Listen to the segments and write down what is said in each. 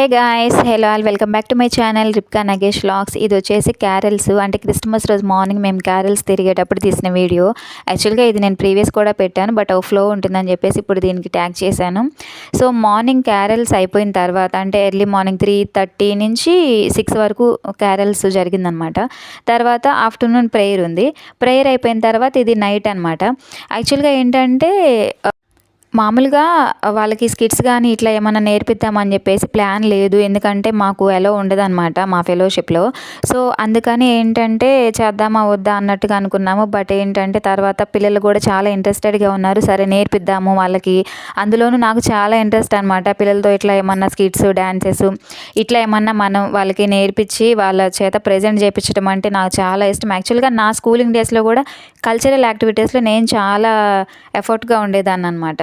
Hey guys hello all welcome back to my channel Ripka Nagesh vlogs ఇది వచ్చేసి carols అంటే Christmas రోజు morning మేము క్యారల్స్ తిరిగేటప్పుడు తీసిన వీడియో యాక్చువల్గా ఇది నేను ప్రీవియస్ కూడా పెట్టాను బట్ ఫ్లో ఉంటుందని చెప్పేసి ఇప్పుడు దీనికి ట్యాగ్ చేశాను. సో మార్నింగ్ క్యారల్స్ అయిపోయిన తర్వాత అంటే ఎర్లీ మార్నింగ్ త్రీ థర్టీ నుంచి సిక్స్ వరకు క్యారల్స్ జరిగిందనమాట. తర్వాత ఆఫ్టర్నూన్ ప్రేయర్ ఉంది. ప్రేయర్ అయిపోయిన తర్వాత ఇది నైట్ అనమాట. యాక్చువల్గా ఏంటంటే మామూలుగా వాళ్ళకి స్కిట్స్ కానీ ఇట్లా ఏమైనా నేర్పిద్దామని చెప్పేసి ప్లాన్ లేదు. ఎందుకంటే మాకు ఎలా ఉండదన్నమాట మా ఫెలోషిప్లో సో అందుకని ఏంటంటే చేద్దామా వద్దా అన్నట్టుగా అనుకున్నాము. బట్ ఏంటంటే తర్వాత పిల్లలు కూడా చాలా ఇంట్రెస్టెడ్గా ఉన్నారు. సరే నేర్పిద్దాము వాళ్ళకి. అందులోనూ నాకు చాలా ఇంట్రెస్ట్ అనమాట పిల్లలతో ఇట్లా ఏమన్నా స్కిట్స్ డ్యాన్సెస్ ఇట్లా ఏమన్నా మనం వాళ్ళకి నేర్పించి వాళ్ళ చేత ప్రజెంట్ చేయించడం అంటే నాకు చాలా ఇష్టం. యాక్చువల్గా నా స్కూలింగ్ డేస్లో కూడా కల్చరల్ యాక్టివిటీస్లో నేను చాలా ఎఫర్ట్గా ఉండేదాన్ని అనమాట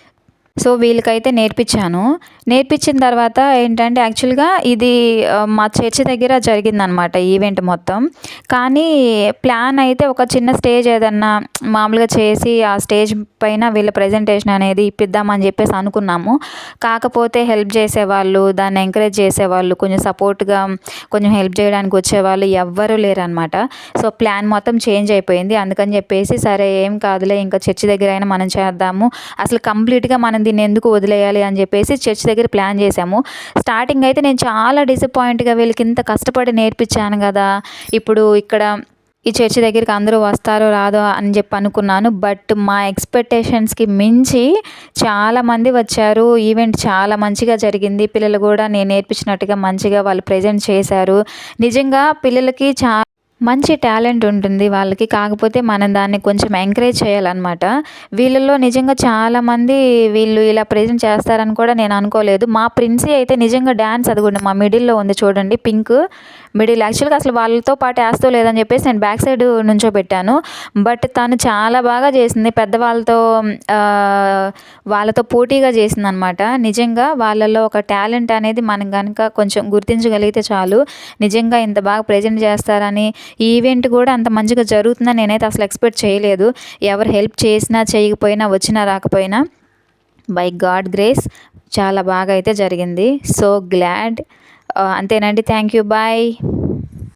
సో వీళ్ళకైతే నేర్పించాను. నేర్పించిన తర్వాత ఏంటంటే యాక్చువల్గా ఇది మా చర్చి దగ్గర జరిగిందనమాట ఈవెంట్ మొత్తం. కానీ ప్లాన్ అయితే ఒక చిన్న స్టేజ్ ఏదన్నా మామూలుగా చేసి ఆ స్టేజ్ పైన వీళ్ళ ప్రజెంటేషన్ అనేది ఇప్పిద్దామని చెప్పేసి అనుకున్నాము. కాకపోతే హెల్ప్ చేసేవాళ్ళు దాన్ని ఎంకరేజ్ చేసేవాళ్ళు కొంచెం సపోర్ట్గా కొంచెం హెల్ప్ చేయడానికి వచ్చేవాళ్ళు ఎవ్వరూ లేరనమాట సో ప్లాన్ మొత్తం చేంజ్ అయిపోయింది. అందుకని చెప్పేసి సరే ఏం కాదులే ఇంకా చర్చి దగ్గర అయినా మనం చేద్దాము. అసలు కంప్లీట్గా మనం దీన్ని ఎందుకు వదిలేయాలి అని చెప్పేసి చర్చ్ దగ్గర ప్లాన్ చేశాము. స్టార్టింగ్ అయితే నేను చాలా డిసప్పాయింట్గా వీళ్ళకి ఇంత కష్టపడి నేర్పించాను కదా. ఇప్పుడు ఇక్కడ ఈ చర్చి దగ్గరికి అందరూ వస్తారో రాదో అని చెప్పి అనుకున్నాను. బట్ మా ఎక్స్పెక్టేషన్స్కి మించి చాలామంది వచ్చారు. ఈవెంట్ చాలా మంచిగా జరిగింది. పిల్లలు కూడా నేను నేర్పించినట్టుగా మంచిగా వాళ్ళు ప్రజెంట్ చేశారు. నిజంగా పిల్లలకి చా మంచి టాలెంట్ ఉంటుంది వాళ్ళకి. కాకపోతే మనం దాన్ని కొంచెం ఎంకరేజ్ చేయాలన్నమాట. వీళ్ళల్లో నిజంగా చాలామంది వీళ్ళు ఇలా ప్రజెంట్ చేస్తారని కూడా నేను అనుకోలేదు. మా ప్రిన్సీ అయితే నిజంగా డ్యాన్స్ అది కూడా మా మిడిల్లో ఉంది చూడండి పింక్ మిడిల్. యాక్చువల్గా అసలు వాళ్ళతో పాటు వేస్తో లేదని చెప్పేసి నేను బ్యాక్ సైడ్ నుంచో పెట్టాను. బట్ తను చాలా బాగా చేసింది పెద్దవాళ్ళతో వాళ్ళతో పోటీగా చేసింది అనమాట నిజంగా వాళ్ళలో ఒక టాలెంట్ అనేది మనం కనుక కొంచెం గుర్తించగలిగితే చాలు. నిజంగా ఇంత బాగా ప్రజెంట్ చేస్తారని ఈవెంట్ కూడా అంత మంచిగా జరుగుతుందని నేనైతే అసలు ఎక్స్పెక్ట్ చేయలేదు. ఎవరు హెల్ప్ చేసినా చేయకపోయినా వచ్చినా రాకపోయినా బై గాడ్ గ్రేస్ చాలా బాగా అయితే జరిగింది. So glad. అంతేనండి. Thank you. బాయ్.